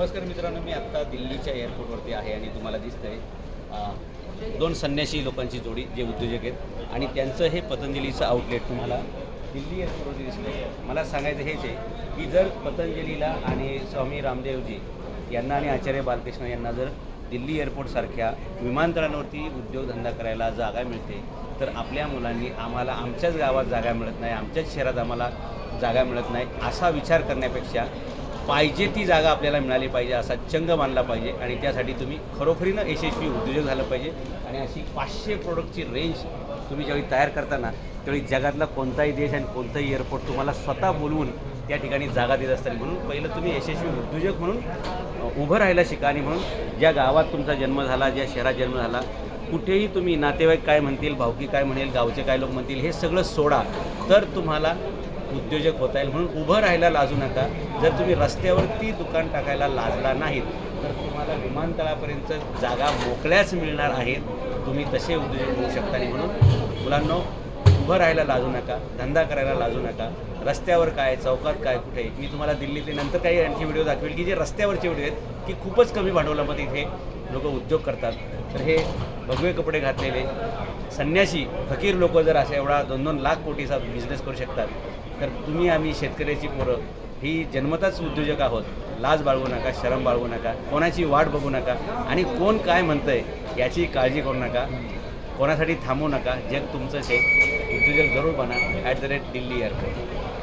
नमस्कार मित्रांनो मी आत्ता दिल्लीच्या एअरपोर्टवरती आहे आणि तुम्हाला दिसतंय दोन संन्यासी लोकांची जोडी जे उद्योजक आहेत. आणि त्यांचं हे पतंजलीचं आउटलेट तुम्हाला दिल्ली एअरपोर्टवरती दिसलं मला सांगायचं हेच आहे की जर पतंजलीला आणि स्वामी रामदेवजी यांना आणि आचार्य बालकृष्ण यांना जर दिल्ली एअरपोर्टसारख्या विमानतळांवरती उद्योगधंदा करायला जागा मिळते तर आपल्या मुलांनी आम्हाला आमच्याच गावात जागा मिळत नाही आमच्याच शहरात आम्हाला जागा मिळत नाही असा विचार करण्यापेक्षा पाहिजे ती जागा आपल्याला मिळाली पाहिजे असा चंग मानला पाहिजे आणि त्यासाठी तुम्ही खरोखरीनं यशस्वी उद्योजक झालं पाहिजे. आणि अशी पाचशे प्रोडक्टची रेंज तुम्ही ज्यावेळी तयार करताना त्यावेळी जगातला कोणताही देश आणि कोणताही एअरपोर्ट तुम्हाला स्वतः बोलवून त्या ठिकाणी जागा देत असतात म्हणून पहिलं तुम्ही यशस्वी उद्योजक म्हणून उभं राहायला शिका आणि म्हणून ज्या गावात तुमचा जन्म झाला ज्या शहरात जन्म झाला कुठेही तुम्ही नातेवाईक काय म्हणतील भावकी काय म्हणेल गावचे काय लोक म्हणतील हे सगळं सोडा. तर तुम्हाला उद्योजक होता येईल म्हणून उभं राहायला लाजू नका. जर तुम्ही रस्त्यावरती दुकान टाकायला लाजला नाहीत तर तुम्हाला विमानतळापर्यंत जागा मोकळ्याच मिळणार आहेत. तुम्ही तसे उद्योजक होऊ शकता आणि म्हणून. मुलांनो उभं राहायला लाजू नका धंदा करायला लाजू नका. रस्त्यावर काय चौकात काय कुठे? मी तुम्हाला दिल्लीतले नंतर काही आणखी व्हिडिओ दाखवेल की जे रस्त्यावरचे व्हिडिओ आहेत की खूपच कमी भांडवलामध्ये इथे लोक उद्योग करतात. तर हे भगवे कपडे घातलेले संन्यासी फकीर लोक जर असा एवढा दोन दोन लाख कोटीचा बिझनेस करू शकतात तर तुम्ही आम्ही शेतकऱ्याची पोरं ही जन्मताच उद्योजक आहोत. लाज बाळगू नका शरम बाळगू नका कोणाची वाट बघू नका आणि कोण काय म्हणतंय याची काळजी करू नका. कोणासाठी थांबू नका. जग तुमचंच आहे. उद्योजक जरूर बना. At the rate Delhi airport